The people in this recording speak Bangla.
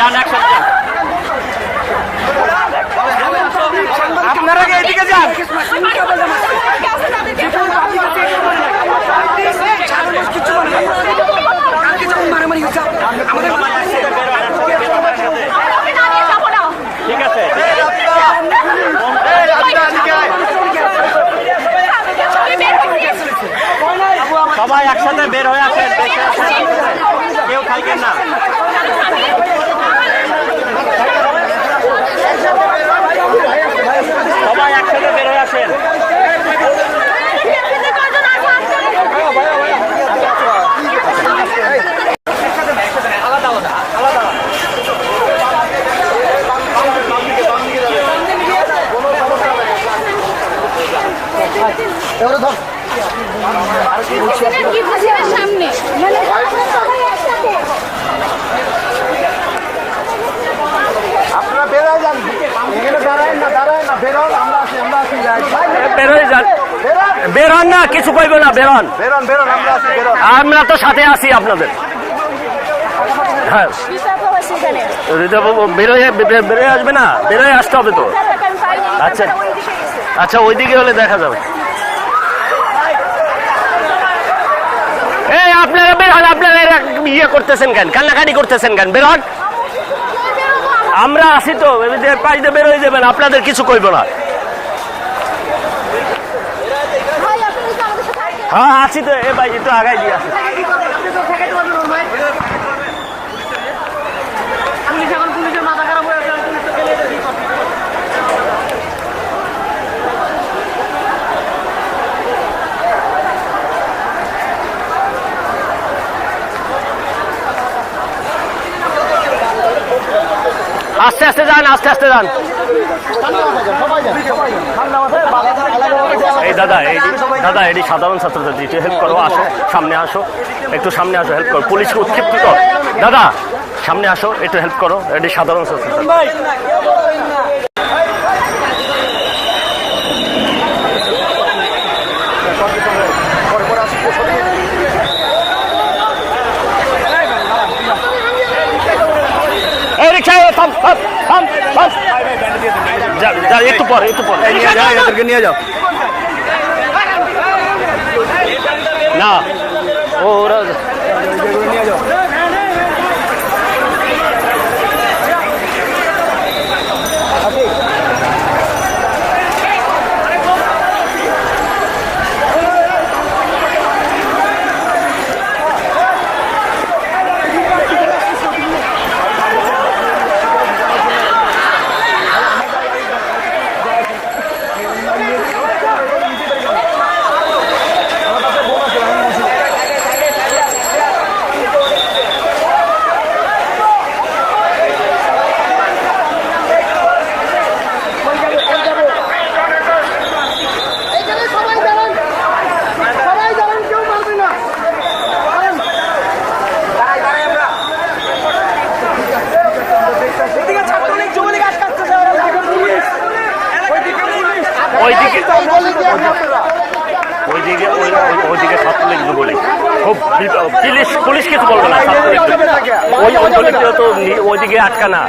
যান একসাথে আপনারা এদিকে যান? মারামারি হচ্ছে আমাদের ঠিক আছে সবাই একসাথে বের হয়ে আসেন কেউ থাকেন না সবাই একসাথে বের হয়ে আসেন সামনে সবাই আপনারা বেরোয় যান। এখানে দাঁড়ায় না দাঁড়ায় না বেরোন আমরা আছি আমরা আছি যাই। যান। বেরোন। না কিছু কইব না বের বেরোন বেরোন আমরা আছি বেরোন। আমরা তো সাথে আছি আপনাদের। হ্যাঁ। বেরোয় আসবে না? বেরোয় আসতে হবে তো। আচ্ছা। আচ্ছা ওইদিকে হলে দেখা যাবে। এই আপনারা বের হন আপনারা ইয়ে করতেছেন কেন? কান্নাকাটি করতেছেন কেন? বের হন। আমরা আছি তো পাশ দিয়ে বের হয়ে যাবেন আপনাদের কিছু কইব না। হ্যাঁ আছি তো এ ভাই একটু আগাই দিয়ে আসি আস্তে আস্তে যান, আস্তে আস্তে যান। এই দাদা এই দাদা, এটি সাধারণ ছাত্রছাত্রী একটু হেল্প করো, আসো, সামনে আসো, একটু সামনে আসো হেল্প করো। পুলিশকে উৎক্ষিপ্ত দাদা, সামনে আসো, একটু হেল্প করো, এটি সাধারণ ছাত্রছাত্রী এই রিক্সা থাম থাম থাম থাম। যা একটু পরে একটু পরে। নিয়ে যাও এদেরকে নিয়ে যাও। না। ওরা ওইদিকে ওইদিকে ওই- ওই- ওইদিকে ছাত্রলীগ যুবলীগ খুব পুলিশ পুলিশ কিছু বলবে না ছাত্রলীগ। ওই ওই তো ওইদিকে আটকানা